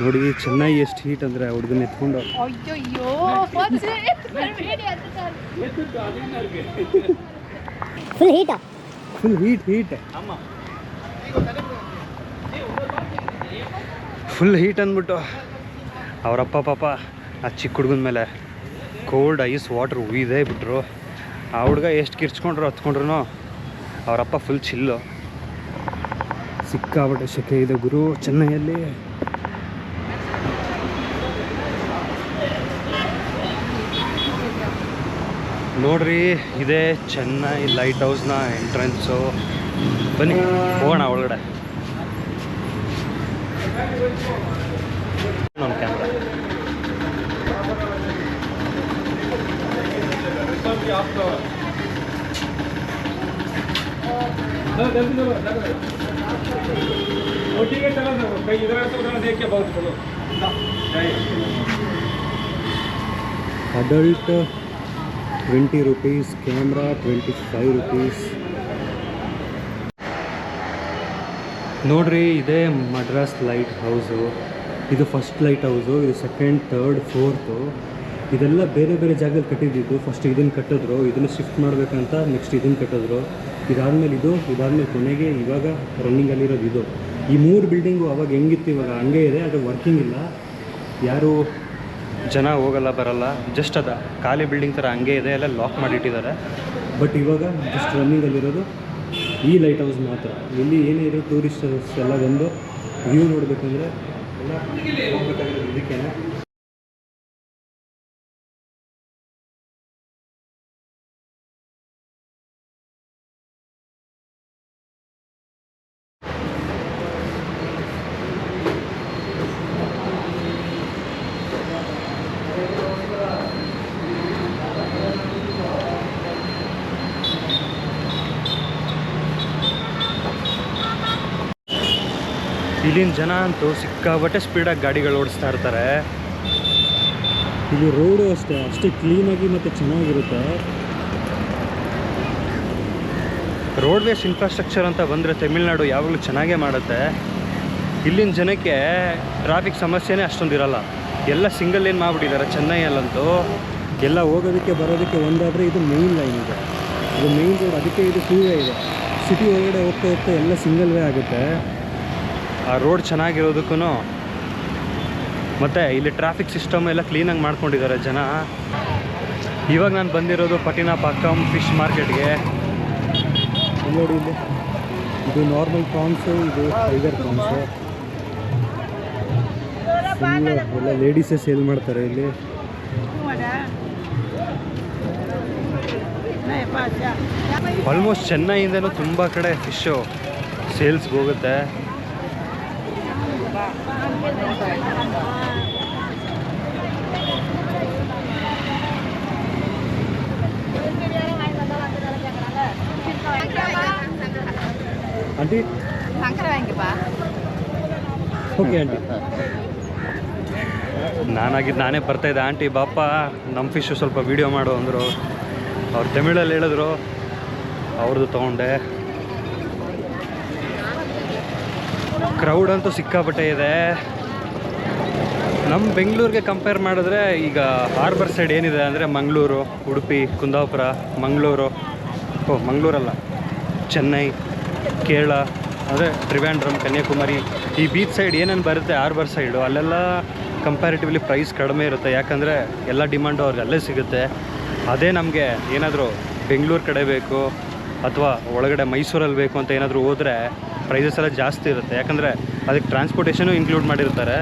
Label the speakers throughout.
Speaker 1: ನೋಡಿ ಚೆನ್ನಾಗಿ ಎಷ್ಟು ಹೀಟ್ ಅಂದರೆ ಹುಡುಗನ ಎತ್ಕೊಂಡು.
Speaker 2: ಅಯ್ಯಯ್ಯೋ
Speaker 3: full heat
Speaker 1: full heat heat full heat ಅಂದ್ಬಿಟ್ಟು ಅವರಪ್ಪ ಪಾಪ ಆ ಚಿಕ್ಕ ಹುಡುಗನ ಮೇಲೆ ಕೋಲ್ಡ್ ಐಸ್ ವಾಟರ್ ಉಯ್ದೇ ಬಿಟ್ರು. ಆ ಹುಡುಗ ಎಷ್ಟು ಕಿರ್ಚ್ಕೊಂಡ್ರು ಹತ್ಕೊಂಡ್ರು ಅವರಪ್ಪ ಫುಲ್ ಚಿಲ್ಲು ಸಿಕ್ಕಾಪಟ್ಟೆ ಶೆಕೆ ಇದೆ ಗುರು. ಚೆನ್ನೈಯಲ್ಲಿ ನೋಡ್ರಿ ಇದೇ ಚೆನ್ನೈ ಲೈಟ್ ಹೌಸ್ನ ಎಂಟ್ರೆನ್ಸು ಬನ್ನಿ ಹೋಗೋಣ ಒಳಗಡೆ. ನಮ್ಮ ಕ್ಯಾಮ್ರಾ
Speaker 4: ಕೈ ಇದರ
Speaker 1: adult twenty rupees camera, twenty five rupees. ನೋಡ್ರಿ, ಇದೇ ಮಡ್ರಾಸ್ ಲೈಟ್ ಹೌಸು. ಇದು ಫಸ್ಟ್ ಲೈಟ್ ಹೌಸು, ಇದು ಸೆಕೆಂಡ್, ಥರ್ಡ್, ಫೋರ್ತು. ಇದೆಲ್ಲ ಬೇರೆ ಬೇರೆ ಜಾಗದಲ್ಲಿ ಕಟ್ಟಿದ್ದಿದ್ದು. ಫಸ್ಟ್ ಇದನ್ನು ಕಟ್ಟಿದ್ರು, ಇದನ್ನು ಶಿಫ್ಟ್ ಮಾಡಬೇಕಂತ ನೆಕ್ಸ್ಟ್ ಇದನ್ನು ಕಟ್ಟಿದ್ರು. ಇದಾದಮೇಲೆ ಇದು, ಇದಾದಮೇಲೆ ಕೊನೆಗೆ ಇವಾಗ ರನ್ನಿಂಗಲ್ಲಿರೋದು ಇದು. ಈ ಮೂರು ಬಿಲ್ಡಿಂಗು ಅವಾಗ ಹೆಂಗಿತ್ತು ಇವಾಗ? ಹಂಗೆ ಇದೆ ಅದು ವರ್ಕಿಂಗ್ ಇಲ್ಲ. ಯಾರು ಜನ ಹೋಗಲ್ಲ, ಬರಲ್ಲ. ಜಸ್ಟ್ ಅದ. ಖಾಲಿ ಬಿಲ್ಡಿಂಗ್ ಥರ ಹಂಗೆ ಇದೆ ಎಲ್ಲ ಲಾಕ್ ಮಾಡಿಟ್ಟಿದ್ದಾರೆ. ಬಟ್ ಇವಾಗ ಜಸ್ಟ್ ರನ್ನಿಂಗಲ್ಲಿರೋದು ಈ ಲೈಟ್ ಹೌಸ್ ಮಾತ್ರ. ಇಲ್ಲಿ ಏನೇ ಇರೋ ಟೂರಿಸ್ಟರ್ಸ್ ಎಲ್ಲ ಬಂದು ವ್ಯೂ ನೋಡಬೇಕಂದ್ರೆ ಎಲ್ಲ ಹೋಗ್ಬೇಕಾಗಿರೋದು ಇದಕ್ಕೇನೆ. ಇಲ್ಲಿನ ಜನ ಅಂತೂ ಸಿಕ್ಕಾಬಟ್ಟೆ ಸ್ಪೀಡಾಗಿ ಗಾಡಿಗಳು ಓಡಿಸ್ತಾ ಇರ್ತಾರೆ. ಇಲ್ಲಿ ರೋಡು ಅಷ್ಟೇ ಅಷ್ಟೇ ಕ್ಲೀನಾಗಿ ಮತ್ತು ಚೆನ್ನಾಗಿರುತ್ತೆ. ರೋಡ್ವೇಸ್ ಇನ್ಫ್ರಾಸ್ಟ್ರಕ್ಚರ್ ಅಂತ ಬಂದರೆ ತಮಿಳ್ನಾಡು ಯಾವಾಗಲೂ ಚೆನ್ನಾಗೇ ಮಾಡುತ್ತೆ. ಇಲ್ಲಿನ ಜನಕ್ಕೆ ಟ್ರಾಫಿಕ್ ಸಮಸ್ಯೆನೇ ಅಷ್ಟೊಂದು ಇರಲ್ಲ. ಎಲ್ಲ ಸಿಂಗಲ್ ಲೈನ್ ಮಾಡಿಬಿಟ್ಟಿದ್ದಾರೆ ಚೆನ್ನೈಯಲ್ಲಂತೂ. ಎಲ್ಲ ಹೋಗೋದಕ್ಕೆ ಬರೋದಕ್ಕೆ ಒಂದಾದರೆ ಇದು ಮೇಯ್ನ್ ಲೈನ್ ಇದೆ. ಇದು ಮೇಯ್ನ್ ರೋಡ್ ಅದಕ್ಕೆ ಇದು ಟೂ ವೇ ಇದೆ. ಸಿಟಿ ಒಳಗಡೆ ಹೋಗ್ತಾ ಹೋಗ್ತಾ ಎಲ್ಲ ಸಿಂಗಲ್ ವೇ ಆಗುತ್ತೆ. ಆ ರೋಡ್ ಚೆನ್ನಾಗಿರೋದಕ್ಕೂ ಮತ್ತು ಇಲ್ಲಿ ಟ್ರಾಫಿಕ್ ಸಿಸ್ಟಮ್ ಎಲ್ಲ ಕ್ಲೀನಾಗಿ ಮಾಡ್ಕೊಂಡಿದ್ದಾರೆ ಜನ. ಇವಾಗ ನಾನು ಬಂದಿರೋದು ಪಟಿನಾಪಾಕಂ ಫಿಶ್ ಮಾರ್ಕೆಟ್ಗೆ ನೋಡಿ ಇಲ್ಲಿ. ಇದು ನಾರ್ಮಲ್ ಪ್ರಾನ್ಸು ಇದು ಟೈಗರ್ ಪ್ರಾನ್ಸು ಎಲ್ಲ ಲೇಡೀಸೇ ಸೇಲ್ ಮಾಡ್ತಾರೆ ಇಲ್ಲಿ. ಆಲ್ಮೋಸ್ಟ್ ಚೆನ್ನೈಯಿಂದಲೂ ತುಂಬ ಕಡೆ ಫಿಶ್ಶು ಸೇಲ್ಸ್ಗೆ ಹೋಗುತ್ತೆ. ಆಂಟಿ
Speaker 2: சங்கரை வாங்கிப்பா
Speaker 1: ಓಕೆ ಆಂಟಿ ನಾನಾಗಿದ್ದು ನಾನೇ ಬರ್ತಾಯಿದ್ದೆ ಆಂಟಿ ಬಾಪ ನಮ್ಮ ಫಿಶು ಸ್ವಲ್ಪ ವೀಡಿಯೋ ಮಾಡು ಅಂದರು ಅವ್ರು ತಮಿಳಲ್ಲಿ ಹೇಳಿದ್ರು ಅವ್ರದ್ದು ತೊಗೊಂಡೆ ಕ್ರೌಡ್ ಅಂತೂ ಸಿಕ್ಕಾಪಟ್ಟೆ ಇದೆ. ನಮ್ಮ ಬೆಂಗಳೂರಿಗೆ ಕಂಪೇರ್ ಮಾಡಿದ್ರೆ ಈಗ ಹಾರ್ಬರ್ ಸೈಡ್ ಏನಿದೆ ಅಂದರೆ ಮಂಗಳೂರು, ಉಡುಪಿ, ಕುಂದಾಪುರ, ಮಂಗಳೂರು. ಓ, ಮಂಗಳೂರಲ್ಲ. ಚೆನ್ನೈ, ಕೇರಳ, ಅಂದರೆ ತ್ರಿವ್ಯಾಂಡ್ರಮ್ ಕನ್ಯಾಕುಮಾರಿ. ಈ ಬೀಚ್ ಸೈಡ್ ಏನೇನು ಬರುತ್ತೆ ಹಾರ್ಬರ್ ಸೈಡು ಅಲ್ಲೆಲ್ಲ ಕಂಪ್ಯಾರಿಟಿವ್ಲಿ ಪ್ರೈಸ್ ಕಡಿಮೆ ಇರುತ್ತೆ. ಯಾಕಂದರೆ ಎಲ್ಲ ಡಿಮ್ಯಾಂಡು ಅವ್ರಿಗೆ ಅಲ್ಲೇ ಸಿಗುತ್ತೆ. ಅದೇ ನಮಗೆ ಏನಾದರೂ ಬೆಂಗಳೂರು ಕಡೆ ಬೇಕು, ಅಥವಾ ಒಳಗಡೆ ಮೈಸೂರಲ್ಲಿ ಬೇಕು ಅಂತ ಏನಾದರೂ ಹೋದರೆ ಪ್ರೈಸಸ್ ಎಲ್ಲ ಜಾಸ್ತಿ ಇರುತ್ತೆ. ಯಾಕಂದರೆ ಅದಕ್ಕೆ ಟ್ರಾನ್ಸ್ಪೋರ್ಟೇಷನು ಇನ್ಕ್ಲೂಡ್ ಮಾಡಿರ್ತಾರೆ.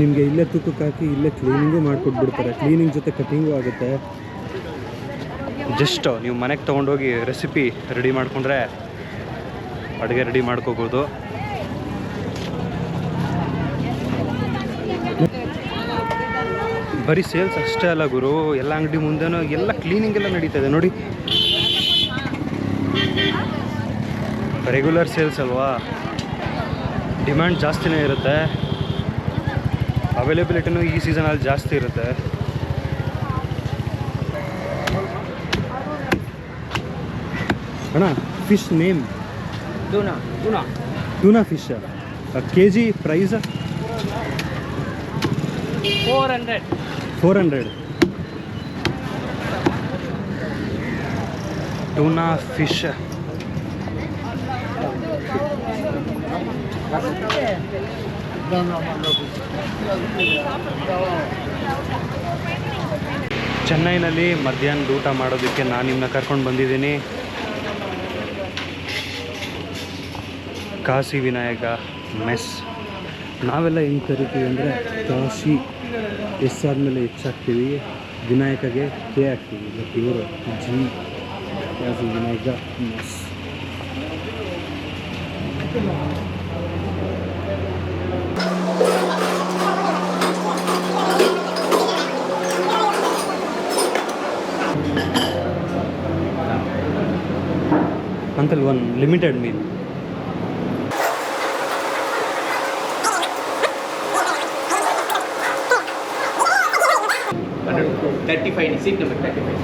Speaker 1: ನಿಮಗೆ ಇಲ್ಲೇ ತೂಕಕ್ಕೆ ಹಾಕಿ ಇಲ್ಲೇ ಕ್ಲೀನಿಂಗು ಮಾಡಿಕೊಟ್ಬಿಡ್ತಾರೆ. ಕ್ಲೀನಿಂಗ್ ಜೊತೆ ಕಟಿಂಗು ಆಗುತ್ತೆ. ಜಸ್ಟ್ ನೀವು ಮನೆಗೆ ತೊಗೊಂಡೋಗಿ ರೆಸಿಪಿ ರೆಡಿ ಮಾಡಿಕೊಂಡ್ರೆ ಅಡುಗೆ ರೆಡಿ ಮಾಡ್ಕೋಬೋದು. ಬರೀ ಸೇಲ್ಸ್ ಅಷ್ಟೇ ಅಲ್ಲ ಗುರು. ಎಲ್ಲ ಅಂಗಡಿ ಮುಂದೆನೂ ಎಲ್ಲ ಕ್ಲೀನಿಂಗ್ ಎಲ್ಲ ನಡೀತಾ ಇದೆ. ನೋಡಿ. ರೆಗ್ಯುಲರ್ ಸೇಲ್ಸ್ ಅಲ್ವಾ? ಡಿಮ್ಯಾಂಡ್ ಜಾಸ್ತಿನೇ ಇರುತ್ತೆ. ಅವೈಲೇಬಿಲಿಟಿನೂ ಈ ಸೀಸನಲ್ಲಿ ಜಾಸ್ತಿ ಇರುತ್ತೆ. ಅಣ್ಣ fish name
Speaker 4: tuna tuna
Speaker 1: tuna fish K G price
Speaker 4: 400.
Speaker 1: Four hundred. Tuna fish ಚೆನ್ನೈನಲ್ಲಿ ಮಧ್ಯಾಹ್ನದ ಊಟ ಮಾಡೋದಕ್ಕೆ ನಾನು ನಿಮ್ಮನ್ನ ಕರ್ಕೊಂಡು ಬಂದಿದ್ದೀನಿ. ಕಾಶಿ ವಿನಾಯಕ ಮೆಸ್. ನಾವೆಲ್ಲ ಹೆಂಗೆ ಕರಿತೀವಿ ಅಂದರೆ ಕಾಶಿ ಎಸ್ ಆದಮೇಲೆ ಹೆಚ್ಚಾಗ್ತೀವಿ ವಿನಾಯಕಗೆ ಕೆ ಹಾಕ್ತೀವಿ ಬಟ್ ಇವರು ಜಿ ಕಾಶಿ ವಿನಾಯಕ ಮೆಸ್ ಅಂತಲ್ಲಿ ಒಂದು limited
Speaker 4: thirty seat number thirty five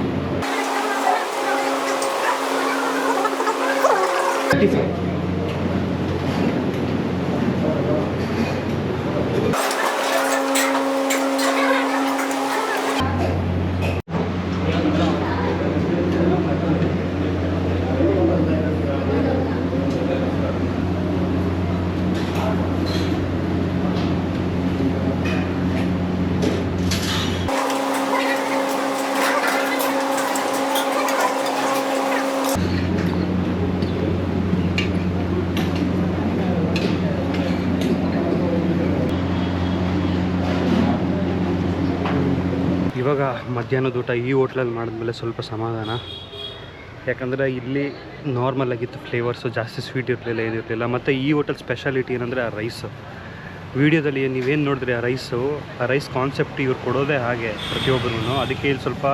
Speaker 4: thirty five
Speaker 1: ಇವಾಗ ಮಧ್ಯಾಹ್ನದ ಊಟ ಈ ಹೋಟ್ಲಲ್ಲಿ ಮಾಡಿದ್ಮೇಲೆ ಸ್ವಲ್ಪ ಸಮಾಧಾನ. ಯಾಕಂದರೆ ಇಲ್ಲಿ ನಾರ್ಮಲ್ ಆಗಿತ್ತು ಫ್ಲೇವರ್ಸು ಜಾಸ್ತಿ ಸ್ವೀಟ್ ಇರಲಿಲ್ಲ ಇದಿರಲಿಲ್ಲ ಮತ್ತು ಈ ಹೋಟೆಲ್ ಸ್ಪೆಷಾಲಿಟಿ ಏನಂದರೆ ಆ ರೈಸು ವೀಡಿಯೋದಲ್ಲಿ ನೀವೇನು ನೋಡಿದ್ರಿ ಆ ರೈಸು ಆ ರೈಸ್ ಕಾನ್ಸೆಪ್ಟ್ ಇವ್ರು ಕೊಡೋದೇ ಹಾಗೆ ಪ್ರತಿಯೊಬ್ಬರೂ ಅದಕ್ಕೆ ಇಲ್ಲಿ ಸ್ವಲ್ಪ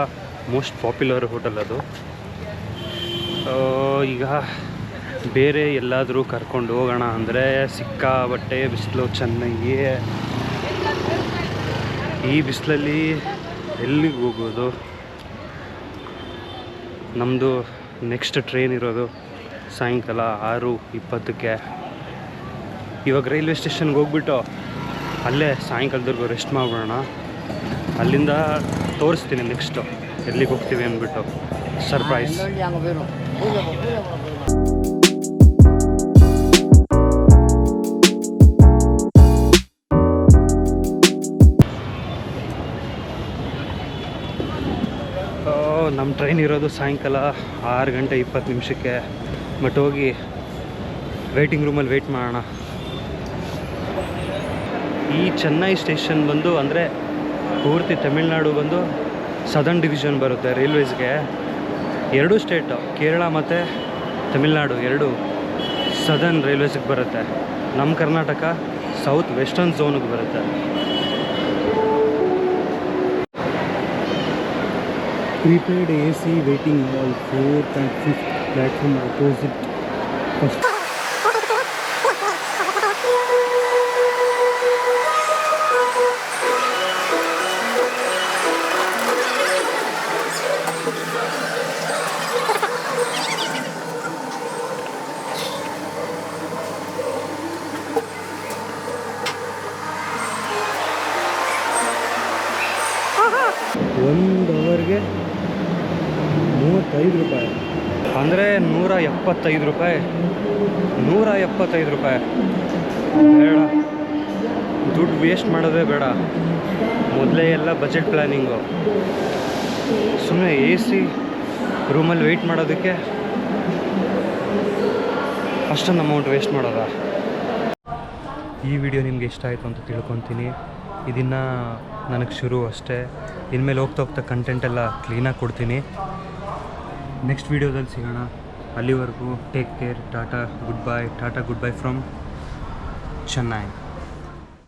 Speaker 1: ಮೋಸ್ಟ್ ಪಾಪ್ಯುಲರ್ ಹೋಟೆಲ್ ಅದು. ಈಗ ಬೇರೆ ಎಲ್ಲಾದರೂ ಕರ್ಕೊಂಡು ಹೋಗೋಣ ಅಂದರೆ ಸಿಕ್ಕಾಬಟ್ಟೆ ಬಿಸಿಲು, ಚೆನ್ನಾಗಿ. ಈ ಬಿಸಿಲಲ್ಲಿ ಎಲ್ಲಿಗೆ ಹೋಗೋದು? ನಮ್ಮದು ನೆಕ್ಸ್ಟ್ ಟ್ರೈನ್ ಇರೋದು ಸಾಯಂಕಾಲ ಆರು ಇಪ್ಪತ್ತಕ್ಕೆ. ಇವಾಗ ರೈಲ್ವೆ ಸ್ಟೇಷನ್ಗೆ ಹೋಗ್ಬಿಟ್ಟು ಅಲ್ಲೇ ಸಾಯಂಕಾಲದವರೆಗೂ ರೆಸ್ಟ್ ಮಾಡ್ಬಿಡೋಣ. ಅಲ್ಲಿಂದ ತೋರಿಸ್ತೀನಿ ನೆಕ್ಸ್ಟು ಎಲ್ಲಿಗೆ ಹೋಗ್ತೀವಿ ಅಂದ್ಬಿಟ್ಟು. ಸರ್ಪ್ರೈಸ್ ನಮ್ಮ ಟ್ರೈನ್ ಇರೋದು ಸಾಯಂಕಾಲ ಆರು ಗಂಟೆ ಇಪ್ಪತ್ತು ನಿಮಿಷಕ್ಕೆ. ಬಟ್ ಹೋಗಿ ವೇಟಿಂಗ್ ರೂಮಲ್ಲಿ ವೆಯ್ಟ್ ಮಾಡೋಣ. ಈ ಚೆನ್ನೈ ಸ್ಟೇಷನ್ ಬಂದು ಅಂದರೆ ಪೂರ್ತಿ ತಮಿಳ್ನಾಡು ಬಂದು ಸದರ್ನ್ ಡಿವಿಷನ್ ಬರುತ್ತೆ ರೈಲ್ವೇಸ್ಗೆ ಎರಡೂ ಸ್ಟೇಟು ಕೇರಳ ಮತ್ತು ತಮಿಳ್ನಾಡು ಎರಡು ಸದರ್ನ್ ರೈಲ್ವೇಸ್ಗೆ ಬರುತ್ತೆ. ನಮ್ಮ ಕರ್ನಾಟಕ ಸೌತ್ ವೆಸ್ಟರ್ನ್ ಝೋನಿಗೆ ಬರುತ್ತೆ. prepaid AC waiting hall 4th and 5th platform opposite. ನೂರ ಎಪ್ಪತ್ತೈದು ರೂಪಾಯಿ. ನೂರ ಎಪ್ಪತ್ತೈದು ರೂಪಾಯಿ. ಬೇಡ. ದುಡ್ಡು ವೇಸ್ಟ್ ಮಾಡೋದೇ ಬೇಡ. ಮೊದಲೇ ಎಲ್ಲ ಬಜೆಟ್ ಪ್ಲ್ಯಾನಿಂಗು ಸುಮ್ಮನೆ ಎ ಸಿ ರೂಮಲ್ಲಿ ವೆಯ್ಟ್ ಮಾಡೋದಕ್ಕೆ ಅಷ್ಟೊಂದು ಅಮೌಂಟ್ ವೇಸ್ಟ್ ಮಾಡೋದ. ಈ ವಿಡಿಯೋ ನಿಮ್ಗೆ ಇಷ್ಟ ಆಯಿತು ಅಂತ ತಿಳ್ಕೊತೀನಿ. ಇದನ್ನು ನನಗೆ ಶುರು ಅಷ್ಟೇ. ಇನ್ಮೇಲೆ ಹೋಗ್ತಾ ಹೋಗ್ತಾ ಕಂಟೆಂಟ್ ಎಲ್ಲ ಕ್ಲೀನಾಗಿ ಕೊಡ್ತೀನಿ. ನೆಕ್ಸ್ಟ್ ವೀಡಿಯೋದಲ್ಲಿ ಸಿಗೋಣ. ಅಲ್ಲಿವರೆಗೂ take care tata goodbye tata goodbye from Chennai